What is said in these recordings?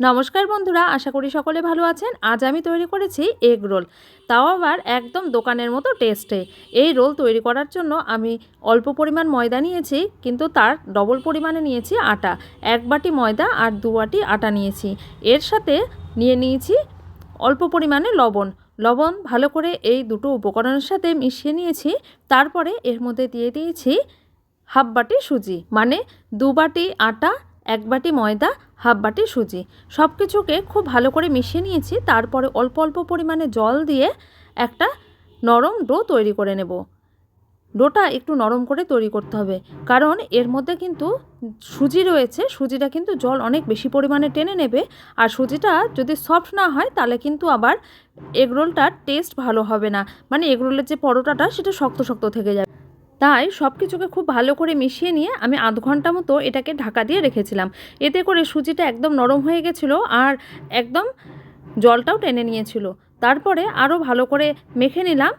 নমস্কার বন্ধুরা, আশা করি সকলে ভালো আছেন। আজ আমি তৈরি করেছি এগ রোল। তাও আবার একদম দোকানের মতো টেস্টে। এই রোল তৈরি করার জন্য আমি অল্প পরিমাণ ময়দা নিয়েছি, কিন্তু তার ডবল পরিমাণে নিয়েছি আটা। এক বাটি ময়দা আর দু বাটি আটা নিয়েছি। এর সাথে নিয়ে নিয়েছি অল্প পরিমাণে লবণ। লবণ ভালো করে এই দুটো উপকরণের সাথে মিশিয়ে নিয়েছি। তারপরে এর মধ্যে দিয়ে দিয়েছি হাফ বাটি সুজি মানে দু বাটি আটা এক বাটি ময়দা, হাফ বাটি সুজি। সব কিছুকে খুব ভালো করে মিশিয়ে নিয়েছি, তারপরে অল্প অল্প পরিমাণে জল দিয়ে একটা নরম ডো তৈরি করে নেব। ডোটা একটু নরম করে তৈরি করতে হবে, কারণ এর মধ্যে কিন্তু সুজি রয়েছে, সুজিটা কিন্তু জল অনেক বেশি পরিমাণে টেনে নেবে, আর সুজিটা যদি সফট না হয়, তাহলে কিন্তু আবার এগরোলটার টেস্ট ভালো হবে না। মানে এগরোলের যে পরোটাটা, সেটা শক্ত শক্ত থেকে যাবে। তাই সব কিছুকে খুব ভালো করে মিশিয়ে নিয়ে আমি আধ ঘণ্টা মতো এটাকে ঢাকা দিয়ে রেখেছিলাম। এতে করে সুজিটা একদম নরম হয়ে গেছিল আর একদম জলটাও টেনে নিয়েছিল। তারপরে আরও ভালো করে মেখে নিলাম।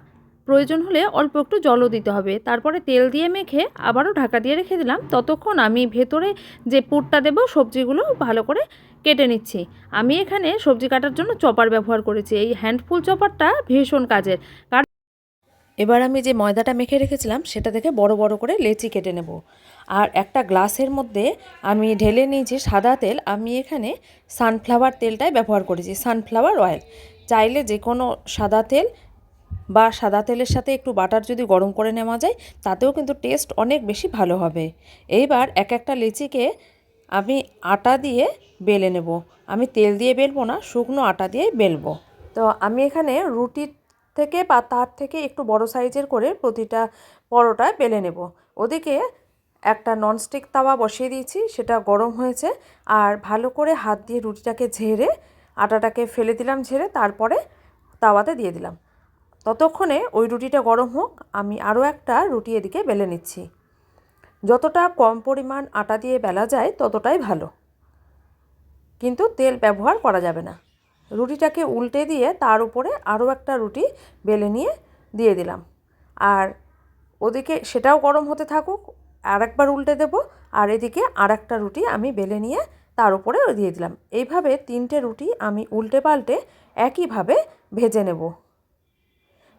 প্রয়োজন হলে অল্প একটু জলও দিতে হবে। তারপরে তেল দিয়ে মেখে আবারও ঢাকা দিয়ে রেখে দিলাম। ততক্ষণ আমি ভেতরে যে পুরটা দেবো, সবজিগুলো ভালো করে কেটে নিচ্ছি। আমি এখানে সবজি কাটার জন্য চপার ব্যবহার করেছি। এই হ্যান্ডফুল চপারটা ভীষণ কাজের। কারণ এবার আমি যে ময়দাটা মেখে রেখেছিলাম, সেটা থেকে বড় বড় করে লেচি কেটে নেব। আর একটা গ্লাসের মধ্যে আমি ঢেলে নিয়েছি সাদা তেল, আমি এখানে সানফ্লাওয়ার তেলটাই ব্যবহার করেছি সানফ্লাওয়ার অয়েল চাইলে যে কোনো সাদা তেল বা সাদা তেলের সাথে একটু বাটার যদি গরম করে নেওয়া যায়, তাতেও কিন্তু টেস্ট অনেক বেশি ভালো হবে। এইবার এক একটা লিচিকে আমি আটা দিয়ে বেলে নেব। আমি তেল দিয়ে বেলবো না, শুকনো আটা দিয়ে বেলবো। তো আমি এখানে রুটির থেকে বা তার থেকে একটু বড় সাইজের করে প্রতিটা পরোটা বেলে নেব। ওদিকে একটা ননস্টিক তাওয়া বসিয়ে দিয়েছি, সেটা গরম হয়েছে আর ভালো করে হাত দিয়ে রুটিটাকে ঝেড়ে আটাটাকে ফেলে দিলাম ঝেড়ে, তারপরে তাওয়াতে দিয়ে দিলাম। ততক্ষণে ওই রুটিটা গরম হোক, আমি আরও একটা রুটি এদিকে বেলে নিচ্ছি। যতটা কম পরিমাণ আটা দিয়ে বেলা যায় ততটাই ভালো। কিন্তু তেল ব্যবহার করা যাবে না। রুটিটাকে উল্টে দিয়ে তার উপরে আরও একটা রুটি বেলে নিয়ে দিয়ে দিলাম। আর ওদিকে সেটাও গরম হতে থাকুক আর একবার উল্টে দেব, আর এদিকে আর একটা রুটি আমি বেলে নিয়ে তার উপরে দিয়ে দিলাম। এইভাবে তিনটে রুটি আমি উল্টে পাল্টে একইভাবে ভেজে নেব।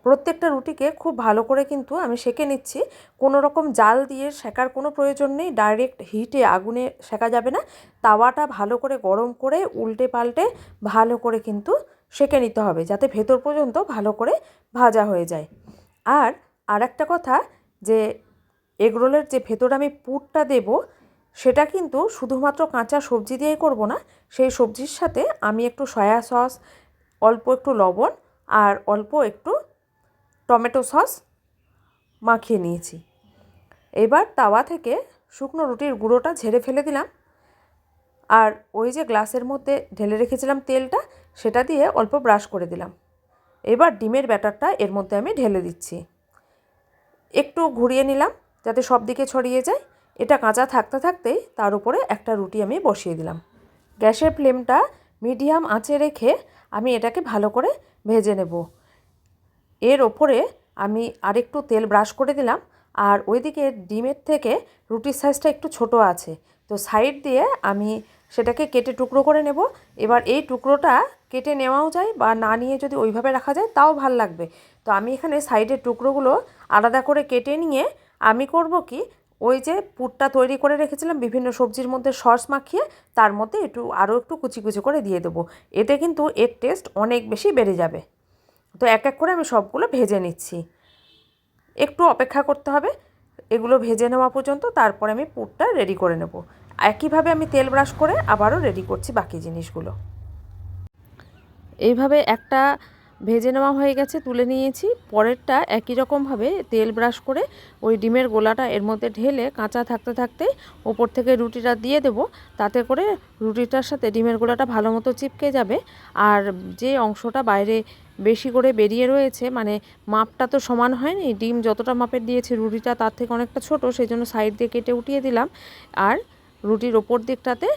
প্রত্যেকটা রুটিকে খুব ভালো করে কিন্তু আমি সেঁকে নিচ্ছি। কোনো রকম জাল দিয়ে সেকার কোনো প্রয়োজন নেই। ডাইরেক্ট হিটে আগুনে সেকা যাবে না। তাওয়াটা ভালো করে গরম করে উল্টে পাল্টে ভালো করে কিন্তু সেঁকে নিতে হবে যাতে ভেতর পর্যন্ত ভালো করে ভাজা হয়ে যায়। আর আর একটা কথা যে এগরোলের যে ভেতর আমি পুরটা দেব, সেটা কিন্তু শুধুমাত্র কাঁচা সবজি দিয়েই করব না। সেই সবজির সাথে আমি একটু সয়া সস, অল্প একটু লবণ আর অল্প একটু টমেটো সস মাখিয়ে নিয়েছি। এবার তাওয়া থেকে শুকনো রুটির গুঁড়োটা ঝেড়ে ফেলে দিলাম। আর ওই যে গ্লাসের মধ্যে ঢেলে রেখেছিলাম তেলটা, সেটা দিয়ে অল্প ব্রাশ করে দিলাম। এবার ডিমের ব্যাটারটা এর মধ্যে আমি ঢেলে দিচ্ছি। একটু ঘুরিয়ে নিলাম যাতে সব দিকে ছড়িয়ে যায়। এটা কাঁচা থাকতে থাকতেই তার উপরে একটা রুটি আমি বসিয়ে দিলাম। গ্যাসের ফ্লেমটা মিডিয়াম আঁচে রেখে আমি এটাকে ভালো করে ভেজে নেব। এর ওপরে আমি আরেকটু তেল ব্রাশ করে দিলাম। আর ওইদিকে ডিমের থেকে রুটির সাইজটা একটু ছোট আছে। তো সাইড দিয়ে আমি সেটাকে কেটে টুকরো করে নেব। এবার এই টুকরোটা কেটে নেওয়াও যায় বা না নিয়ে যদি ওইভাবে রাখা যায় তাও ভালো লাগবে। তো আমি এখানে সাইডের টুকরোগুলো আলাদা করে কেটে নিয়ে আমি করব কি, ওই যে পুরটা তৈরি করে রেখেছিলাম বিভিন্ন সবজির মধ্যে সস মাখিয়ে তার মধ্যে একটু আরও একটু কুচি কুচি করে দিয়ে দেবো। এতে কিন্তু এর টেস্ট অনেক বেশি বেড়ে যাবে। তো এক এক করে আমি সবগুলো ভেজে নিচ্ছি। একটু অপেক্ষা করতে হবে। এগুলো ভেজে নেওয়া পর্যন্ত তারপরে আমি পুরটা রেডি করে নেব। একইভাবে আমি তেল ব্রাশ করে আবারও রেডি করছি বাকি জিনিসগুলো। এইভাবে একটা ভেজে নেওয়া হয়ে গেছে, তুলে নিয়েছি। পরেরটা একই রকমভাবে তেল ব্রাশ করে ওই ডিমের গোলাটা এর মধ্যে ঢেলে কাঁচা থাকতে থাকতে ওপর থেকে রুটিটা দিয়ে দেব। তাতে করে রুটিটার সাথে ডিমের গোলাটা ভালো মতো চিপকে যাবে। আর যে অংশটা বাইরে বেশি করে বেরিয়ে রয়েছে মানে মাপটা তো সমান হয়নি, ডিম যতটা মাপের দিয়েছে রুটিটা তার থেকে অনেকটা ছোট সেই জন্য সাইড দিয়ে কেটে উঠিয়ে দিলাম। আর রুটির ওপর দিকটাতে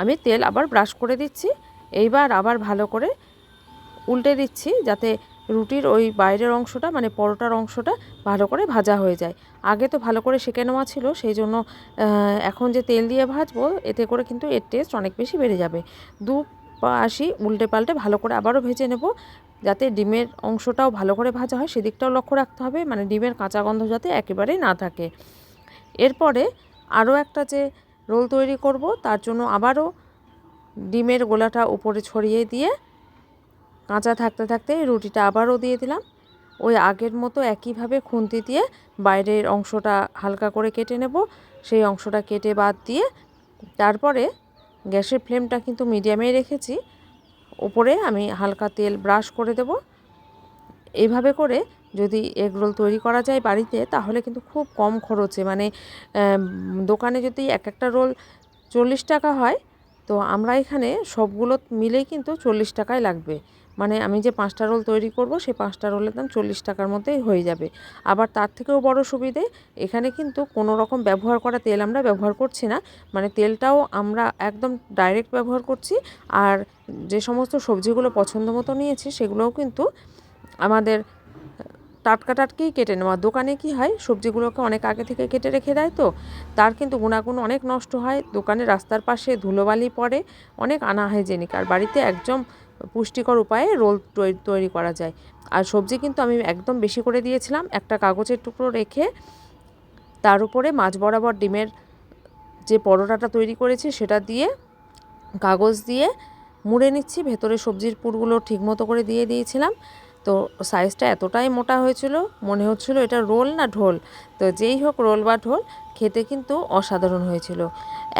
আমি তেল আবার ব্রাশ করে দিচ্ছি। এইবার আবার ভালো করে উল্টে দিচ্ছি যাতে রুটির ওই বাইরের অংশটা মানে পরোটার অংশটা ভালো করে ভাজা হয়ে যায়। আগে তো ভালো করে সেঁকে নেওয়া ছিল, সেই জন্য এখন যে তেল দিয়ে ভাজবো, এতে করে কিন্তু এর টেস্ট অনেক বেশি বেড়ে যাবে। দু পাশি উল্টে পাল্টে ভালো করে আবারও ভেজে নেব, যাতে ডিমের অংশটাও ভালো করে ভাজা হয়। সেদিকটাও লক্ষ্য রাখতে হবে মানে ডিমের কাঁচা গন্ধ যাতে একেবারেই না থাকে। এরপরে আরও একটা যে রোল তৈরি করব, তার জন্য আবারও ডিমের গোলাটা উপরে ছড়িয়ে দিয়ে কাঁচা থাকতে থাকতে রুটিটা আবারও দিয়ে দিলাম। ওই আগের মতো একইভাবে খুন্তি দিয়ে বাইরের অংশটা হালকা করে কেটে নেব। সেই অংশটা কেটে বাদ দিয়ে তারপরে গ্যাসের ফ্লেমটা কিন্তু মিডিয়ামেই রেখেছি। উপরে আমি হালকা তেল ব্রাশ করে দেব। এইভাবে করে যদি এগ রোল তৈরি করা যায় বাড়িতে তাহলে কিন্তু খুব কম খরচে। মানে দোকানে যদি এক একটা রোল চল্লিশ টাকা হয়, তো আমরা এখানে সবগুলো মিলেই কিন্তু চল্লিশ টাকায় লাগবে। মানে আমি যে পাঁচটা রোল তৈরি করব, সেই পাঁচটা রোলের দাম চল্লিশ টাকার মধ্যেই হয়ে যাবে। আবার তার থেকেও বড় সুবিধে, এখানে কিন্তু কোনো রকম ব্যবহার করা তেল আমরা ব্যবহার করছি না। মানে তেলটাও আমরা একদম ডাইরেক্ট ব্যবহার করছি, আর যে সমস্ত সবজিগুলো পছন্দ মতো নিয়েছি, সেগুলোও কিন্তু আমাদের টাটকা টাটকেই কেটে নেওয়া। দোকানে কি হয়, সবজিগুলোকে অনেক আগে থেকে কেটে রেখে দেয় তো, তার কিন্তু গুণাগুণ অনেক নষ্ট হয়। দোকানে রাস্তার পাশে ধুলোবালি পড়ে, অনেক আনাহাইজেনিক। আর বাড়িতে একদম পুষ্টিকর উপায়ে রোল তৈরি করা যায়। আর সবজি কিন্তু আমি একদম বেশি করে দিয়েছিলাম। একটা কাগজের টুকরো রেখে তার উপরে মাছ বরাবর ডিমের যে পরোটাটা তৈরি করেছি সেটা দিয়ে কাগজ দিয়ে মুড়ে নিচ্ছি। ভেতরে সবজির পুরগুলো ঠিকমতো করে দিয়ে দিয়েছিলাম। তো সাইজটা এতটাই মোটা হয়েছিল, মনে হচ্ছিল এটা রোল না ঢোল। তো যেই হোক রোল বা ঢোল, খেতে কিন্তু অসাধারণ হয়েছিল।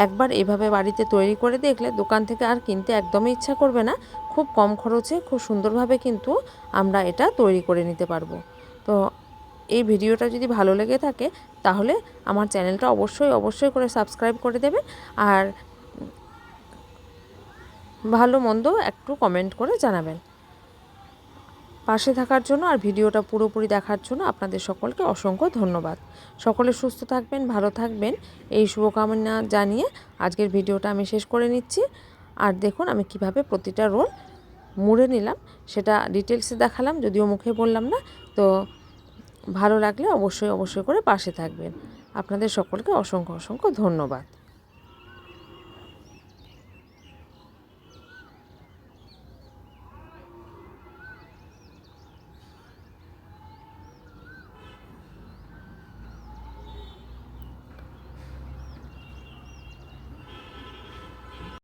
একবার এভাবে বাড়িতে তৈরি করে দেখলে দোকান থেকে আর কিনতে একদমই ইচ্ছা করবে না। খুব কম খরচে, খুব সুন্দরভাবে কিন্তু আমরা এটা তৈরি করে নিতে পারব। তো এই ভিডিওটা যদি ভালো লেগে থাকে, তাহলে আমার চ্যানেলটা অবশ্যই অবশ্যই করে সাবস্ক্রাইব করে দেবেন আর ভালো মন্দ একটু কমেন্ট করে জানাবেন। পাশে থাকার জন্য আর ভিডিওটা পুরোপুরি দেখার জন্য আপনাদের সকলকে অসংখ্য ধন্যবাদ। সকলে সুস্থ থাকবেন, ভালো থাকবেন। এই শুভকামনা জানিয়ে আজকের ভিডিওটা আমি শেষ করে নিচ্ছি। আর দেখুন আমি কীভাবে প্রতিটা রোল মুড়ে নিলাম, সেটা ডিটেলসে দেখালাম, যদিও মুখে বললাম না। তো ভালো লাগলে অবশ্যই অবশ্যই করে পাশে থাকবেন। আপনাদের সকলকে অসংখ্য অসংখ্য ধন্যবাদ।